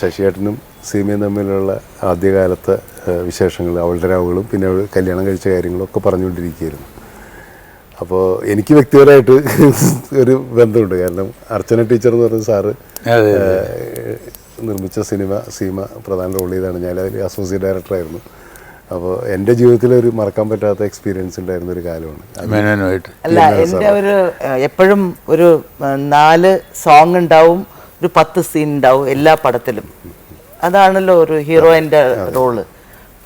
ശശിയേട്ടനും സീമയും തമ്മിലുള്ള ആദ്യകാലത്തെ വിശേഷങ്ങൾ അവളുടെ രാവുകളും പിന്നെ അവൾ കല്യാണം കഴിച്ച കാര്യങ്ങളൊക്കെ പറഞ്ഞുകൊണ്ടിരിക്കുകയായിരുന്നു. അപ്പോൾ എനിക്ക് വ്യക്തിപരമായിട്ട് ഒരു ബന്ധമുണ്ട്. കാരണം അർച്ചന ടീച്ചർ എന്ന് പറഞ്ഞ സാറ് അതെ, നിർമ്മിച്ച സിനിമ സീമ പ്രധാന റോൾ ചെയ്താണ്. ഞാൻ അതിൽ അസോസിയേറ്റ് ഡയറക്ടറായിരുന്നു അപ്പോൾ എന്റെ ജീവിതത്തിൽ ഒരു മറക്കാൻ പറ്റാത്ത എക്സ്പീരിയൻസ് ഉണ്ടായിരുന്ന ഒരു കാലമാണ്. അല്ല എന്റെ ഒരു എപ്പോഴും ഒരു നാല് സോങ് ഉണ്ടാവും. ഒരു പത്ത് സീൻ ഉണ്ടാവും എല്ലാ പടത്തിലും. അതാണല്ലോ ഒരു ഹീറോയിന്റെ റോൾ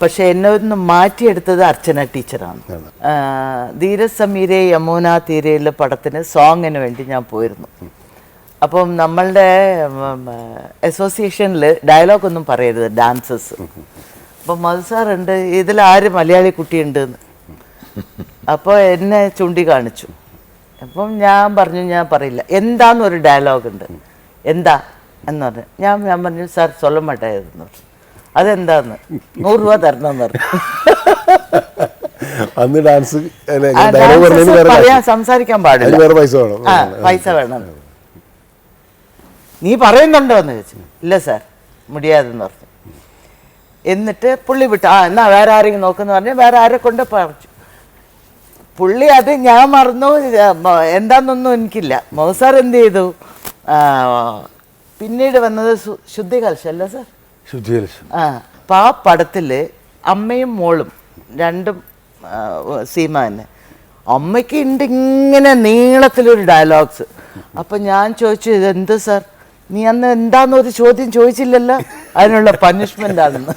പക്ഷെ എന്നെ ഒന്ന് മാറ്റിയെടുത്തത് അർച്ചന ടീച്ചറാണ്. ധീരസമീരെ സമീരെ യമുന തീരയിലെ പടത്തിന് സോങ്ങിന് വേണ്ടി ഞാൻ പോയിരുന്നു. അപ്പം നമ്മളുടെ അസോസിയേഷനിൽ ഡയലോഗ് ഒന്നും പറയരുത് ഡാൻസസ് അപ്പം മധു സാറുണ്ട് ഇതിൽ ആര് മലയാളി കുട്ടിയുണ്ട് എന്ന് അപ്പോൾ എന്നെ ചൂണ്ടി കാണിച്ചു അപ്പം ഞാൻ പറഞ്ഞു ഞാൻ പറയില്ല. എന്താന്നൊരു ഡയലോഗ് ഉണ്ട്. എന്താ എന്ന് പറഞ്ഞു ഞാൻ ഞാൻ പറഞ്ഞു സാർ ചൊല്ല മാട്ടായിരുന്നു അതെന്താന്ന്? നൂറ് രൂപ തരണം എന്ന് പറഞ്ഞു. അന്ന് ഡാൻസ് പറയാൻ സംസാരിക്കാൻ പാടില്ല. പൈസ വേണം. പൈസ വേണം. നീ പറയുന്നുണ്ടോ എന്ന് ചോദിച്ചു. ഇല്ല സാർ മുടിയാതെന്ന് പറഞ്ഞു. എന്നിട്ട് പുള്ളി വിട്ടു. ആ എന്നാ വേറെ ആരെങ്കിലും നോക്കുന്ന പറഞ്ഞു വേറെ ആരെ കൊണ്ട് പറഞ്ഞു പുള്ളി അത് ഞാൻ മറന്നു. എന്താന്നൊന്നും എനിക്കില്ല. മോസാർ എന്ത് ചെയ്തു? പിന്നീട് വന്നത് ശുദ്ധി കലശം അല്ല സാർ? ശുദ്ധീകരിച്ചു ആ അപ്പം ആ പടത്തിൽ അമ്മയും മോളും രണ്ടും സീമ തന്നെ. അമ്മയ്ക്ക് ഉണ്ട് ഇങ്ങനെ നീളത്തിലൊരു ഡയലോഗ്സ്. അപ്പം ഞാൻ ചോദിച്ചു ഇത് എന്ത് സാർ? നീ അന്ന് എന്താന്നൊരു ചോദ്യം ചോദിച്ചില്ലല്ലോ? അതിനുള്ള പനിഷ്മെന്റ് ആണെന്ന്.